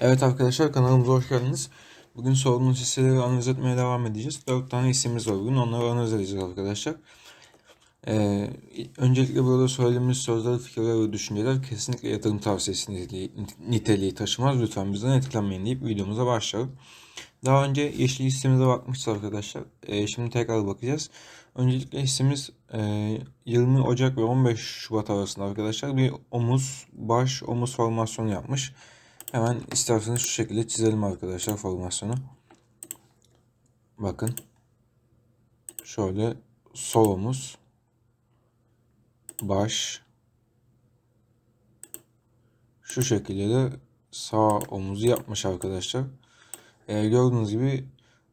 Evet arkadaşlar kanalımıza hoş geldiniz. Bugün sorduğunuz hisseleri analiz etmeye devam edeceğiz. 4 tane hissemiz var bugün. Onları analiz edeceğiz arkadaşlar. Ee, öncelikle burada söylediğimiz sözler, fikirler ve düşünceler kesinlikle yatırım tavsiyesi niteliği, niteliği taşımaz. Lütfen bizden etkilenmeyin deyip videomuza başlayalım. Daha önce yeşil hissemize bakmıştık arkadaşlar. Ee, şimdi tekrar bakacağız. Öncelikle hissemiz e, 20 Ocak ve 15 Şubat arasında arkadaşlar bir omuz, baş, omuz formasyonu yapmış. Hemen isterseniz şu şekilde çizelim arkadaşlar formasyonu. Bakın. Şöyle sol omuz. Baş. Şu şekilde de sağ omuzu yapmış arkadaşlar. Ee, gördüğünüz gibi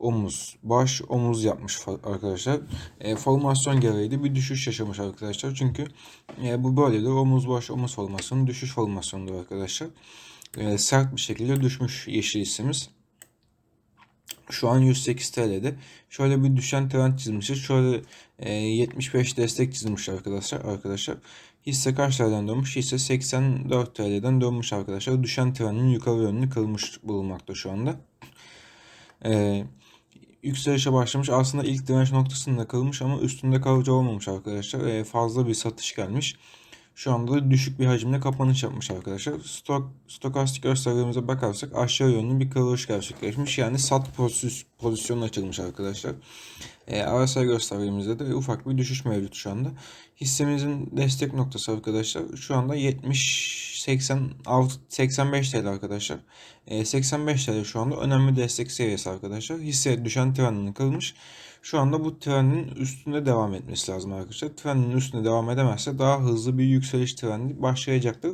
omuz, baş, omuz yapmış arkadaşlar. E, formasyon gereği bir düşüş yaşamış arkadaşlar. Çünkü e, bu böyle de omuz, baş, omuz formasyonu düşüş formasyonudur arkadaşlar e, sert bir şekilde düşmüş yeşil hissimiz. Şu an 108 TL'de. Şöyle bir düşen trend çizmişiz. Şöyle e, 75 destek çizmiş arkadaşlar. Arkadaşlar hisse kaç TL'den dönmüş? Hisse 84 TL'den dönmüş arkadaşlar. Düşen trendin yukarı yönünü kırmış bulunmakta şu anda. E, yükselişe başlamış. Aslında ilk direnç noktasında kırılmış ama üstünde kalıcı olmamış arkadaşlar. E, fazla bir satış gelmiş. Şu anda düşük bir hacimle kapanış yapmış arkadaşlar. Stok, stokastik göstergelerimize bakarsak aşağı yönlü bir kırılış gerçekleşmiş. Yani sat pozisyonu açılmış arkadaşlar. E, RSI göstergemizde de ufak bir düşüş mevcut şu anda. Hissemizin destek noktası arkadaşlar şu anda 70 86 85 TL arkadaşlar. E, 85 TL şu anda önemli destek seviyesi arkadaşlar. Hisse düşen trendini kırmış. Şu anda bu trendin üstünde devam etmesi lazım arkadaşlar. Trendin üstünde devam edemezse daha hızlı bir yükseliş trendi başlayacaktır.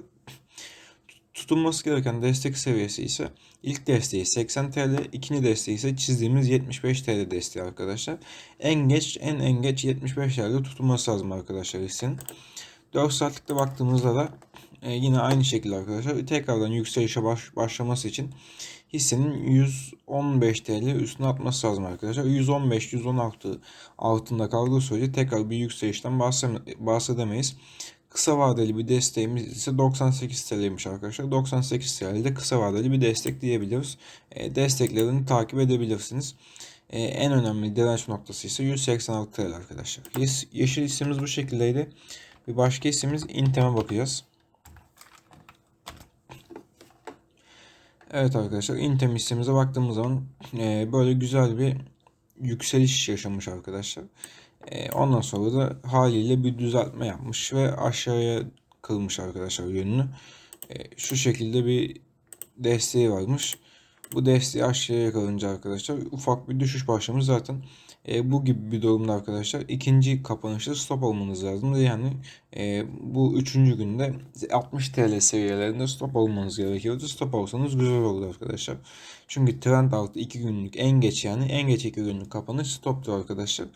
Tutunması gereken destek seviyesi ise ilk desteği 80 TL, ikinci desteği ise çizdiğimiz 75 TL desteği arkadaşlar. En geç en en geç 75 TL'de tutulması lazım arkadaşlar hissenin. 4 saatlikte baktığımızda da e, yine aynı şekilde arkadaşlar tekrardan yükselişe baş, başlaması için hissenin 115 TL üstüne atması lazım arkadaşlar. 115-116 altında kaldığı sürece tekrar bir yükselişten bahsedemeyiz. Kısa vadeli bir desteğimiz ise 98 TL'ymiş arkadaşlar. 98 TL'de kısa vadeli bir destek diyebiliriz. E, desteklerini takip edebilirsiniz. E, en önemli direnç noktası ise 186 TL arkadaşlar. Yeşil hissemiz bu şekildeydi. Bir başka hissemiz Intem'e bakacağız. Evet arkadaşlar Intem hissemize baktığımız zaman e, böyle güzel bir yükseliş yaşamış arkadaşlar. E, ondan sonra da haliyle bir düzeltme yapmış ve aşağıya kılmış arkadaşlar yönünü. E, şu şekilde bir desteği varmış. Bu desteği aşağıya kalınca arkadaşlar ufak bir düşüş başlamış zaten. E, bu gibi bir durumda arkadaşlar ikinci kapanışta stop olmanız lazım. Yani e, bu üçüncü günde 60 TL seviyelerinde stop olmanız gerekiyordu. Stop olsanız güzel oldu arkadaşlar. Çünkü trend altı 2 günlük en geç yani en geç 2 günlük kapanış stoptu arkadaşlar.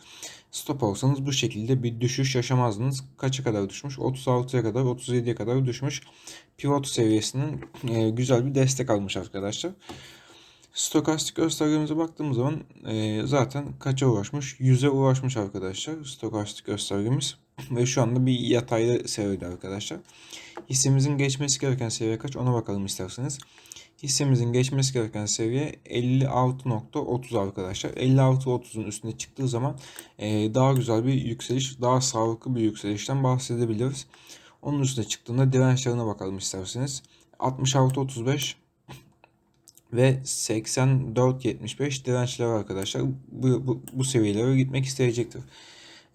Stop olsanız bu şekilde bir düşüş yaşamazdınız. Kaça kadar düşmüş? 36'ya kadar 37'ye kadar düşmüş. Pivot seviyesinin e, güzel bir destek almış arkadaşlar. Stokastik göstergemize baktığımız zaman e, zaten kaça ulaşmış? 100'e ulaşmış arkadaşlar stokastik göstergemiz. Ve şu anda bir yatayda seviyede arkadaşlar. Hissemizin geçmesi gereken seviye kaç ona bakalım isterseniz. Hissemizin geçmesi gereken seviye 56.30 arkadaşlar. 56.30'un üstüne çıktığı zaman e, daha güzel bir yükseliş, daha sağlıklı bir yükselişten bahsedebiliriz. Onun üstüne çıktığında dirençlerine bakalım isterseniz. 66.35 ve 84.75 dirençler arkadaşlar. Bu, bu, bu seviyelere gitmek isteyecektir.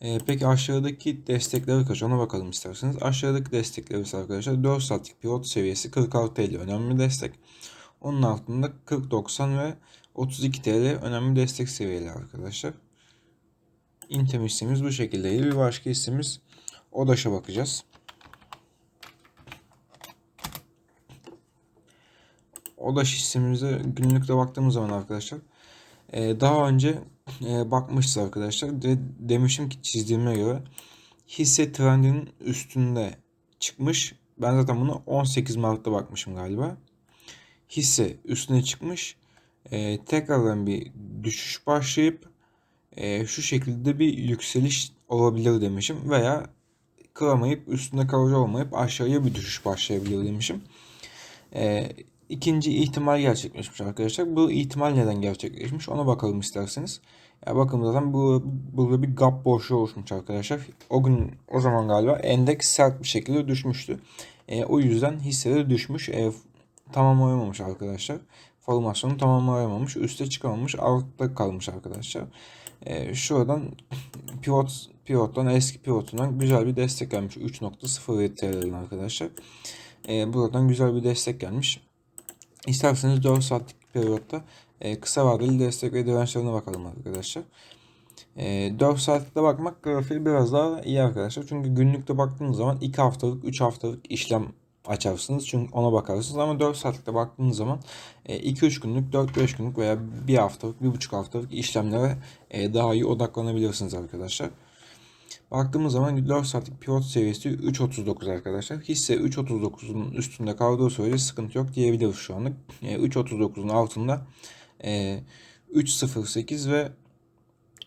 Ee, peki aşağıdaki destekleri kaç ona bakalım isterseniz. Aşağıdaki destekleri ise arkadaşlar 4 saatlik pivot seviyesi 46 TL önemli destek. Onun altında 40.90 ve 32 TL önemli destek seviyeleri arkadaşlar. Intem hissemiz bu şekildeydi. Bir başka hissemiz ODAŞ'a bakacağız. ODAŞ hissemize günlükte baktığımız zaman arkadaşlar e, daha önce e, bakmışız arkadaşlar. De, demişim ki çizdiğime göre hisse trendinin üstünde çıkmış. Ben zaten bunu 18 Mart'ta bakmışım galiba. Hisse üstüne çıkmış. E, tekrardan bir düşüş başlayıp e, şu şekilde bir yükseliş olabilir demişim. Veya kıramayıp üstünde kalıcı olmayıp aşağıya bir düşüş başlayabilir demişim. E, ikinci ihtimal gerçekleşmiş arkadaşlar. Bu ihtimal neden gerçekleşmiş ona bakalım isterseniz. Ya bakın zaten bu burada bir gap boşluğu oluşmuş arkadaşlar. O gün o zaman galiba endeks sert bir şekilde düşmüştü. E, o yüzden hisseleri düşmüş. E, tamamlayamamış arkadaşlar. Formasyonu tamamlayamamış. Üste çıkamamış. Altta kalmış arkadaşlar. E, şuradan pivot pivottan eski pivotundan güzel bir destek gelmiş. 3.0 TL'den arkadaşlar. E, buradan güzel bir destek gelmiş. İsterseniz 4 saatlik periyotta e, kısa vadeli destek ve dirençlerine bakalım arkadaşlar. E, 4 saatte bakmak grafiği biraz daha iyi arkadaşlar. Çünkü günlükte baktığınız zaman 2 haftalık 3 haftalık işlem açarsınız. Çünkü ona bakarsınız ama 4 saatlikte baktığınız zaman 2-3 günlük, 4-5 günlük veya 1 haftalık, 1,5 haftalık işlemlere e, daha iyi odaklanabilirsiniz arkadaşlar. Baktığımız zaman 4 saatlik pivot seviyesi 3.39 arkadaşlar. Hisse 3.39'un üstünde kaldığı sürece sıkıntı yok diyebiliriz şu anlık. 3.39'un altında 3.08 ve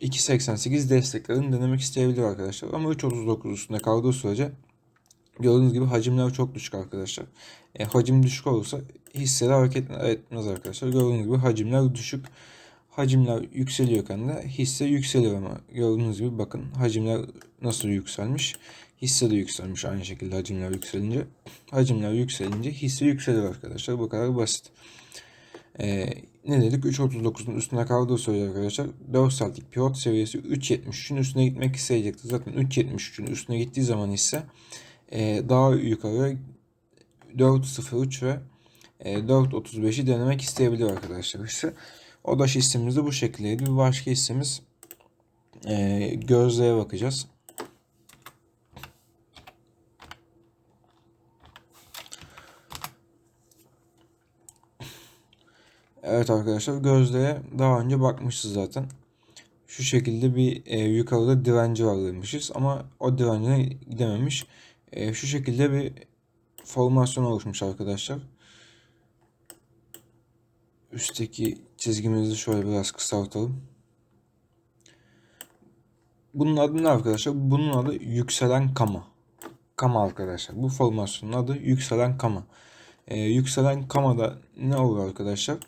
2.88 desteklerini denemek isteyebilir arkadaşlar. Ama 3.39 üstünde kaldığı sürece gördüğünüz gibi hacimler çok düşük arkadaşlar. E, hacim düşük olursa hisseler hareket etmez arkadaşlar. Gördüğünüz gibi hacimler düşük. Hacimler yükseliyorken de hisse yükseliyor ama gördüğünüz gibi bakın hacimler nasıl yükselmiş. Hisse de yükselmiş aynı şekilde hacimler yükselince. Hacimler yükselince hisse yükselir arkadaşlar. Bu kadar basit. Ee, ne dedik? 3.39'un üstüne kaldığı sürece arkadaşlar 4 saatlik pivot seviyesi 3.73'ün üstüne gitmek isteyecektir. Zaten 3.73'ün üstüne gittiği zaman ise e, daha yukarı 4.03 ve e, 4.35'i denemek isteyebilir arkadaşlar. İşte o da hissemiz de bu şekildeydi. Bir başka hissemiz e, gözlüğe bakacağız. Evet arkadaşlar gözlüğe daha önce bakmışız zaten. Şu şekilde bir e, yukarıda direnci var demişiz ama o direncine gidememiş. E, şu şekilde bir formasyon oluşmuş arkadaşlar. Üstteki çizgimizi şöyle biraz kısaltalım. Bunun adı ne arkadaşlar? Bunun adı yükselen kama. Kama arkadaşlar. Bu formasyonun adı yükselen kama. Ee, yükselen kamada ne olur arkadaşlar?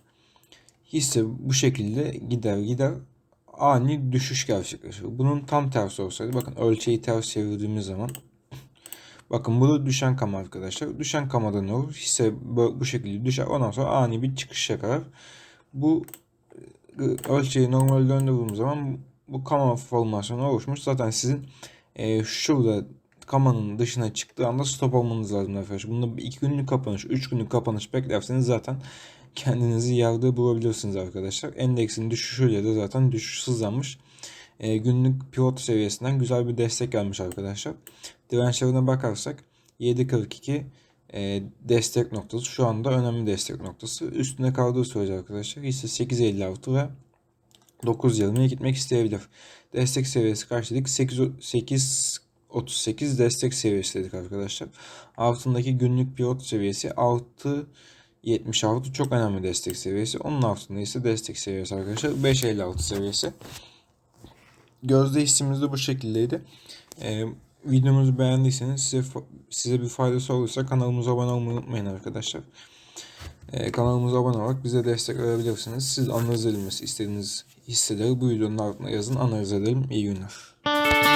Hisse bu şekilde gider gider ani düşüş gerçekleşir. Bunun tam tersi olsaydı bakın ölçeği ters çevirdiğimiz zaman bakın bu da düşen kama arkadaşlar. Düşen kamada ne olur? Hisse bu şekilde düşer. Ondan sonra ani bir çıkış yakalar. Bu e, ölçeği normal döndürdüğüm zaman bu kama formasyonu oluşmuş. Zaten sizin e, şurada kamanın dışına çıktığı anda stop olmanız lazım arkadaşlar. Bunda 2 günlük kapanış, 3 günlük kapanış beklerseniz zaten kendinizi yerde bulabilirsiniz arkadaşlar. Endeksin düşüşüyle de zaten düşüş hızlanmış. E, günlük pivot seviyesinden güzel bir destek gelmiş arkadaşlar. Dirençlerine bakarsak 7.42 e, destek noktası şu anda önemli destek noktası. Üstüne kaldığı sürece arkadaşlar hisse 8.56 ve 9.20'ye gitmek isteyebilir. Destek seviyesi kaç dedik? 8, 8 38 destek seviyesi dedik arkadaşlar. Altındaki günlük pivot seviyesi 6 76 çok önemli destek seviyesi. Onun altında ise destek seviyesi arkadaşlar 5.56 seviyesi. Gözde hissimiz de bu şekildeydi. Ee, videomuzu beğendiyseniz size, size bir faydası olursa kanalımıza abone olmayı unutmayın arkadaşlar. Ee, kanalımıza abone olarak bize destek verebilirsiniz. Siz analiz edilmesi istediğiniz hisseleri bu videonun altına yazın analiz edelim. İyi günler.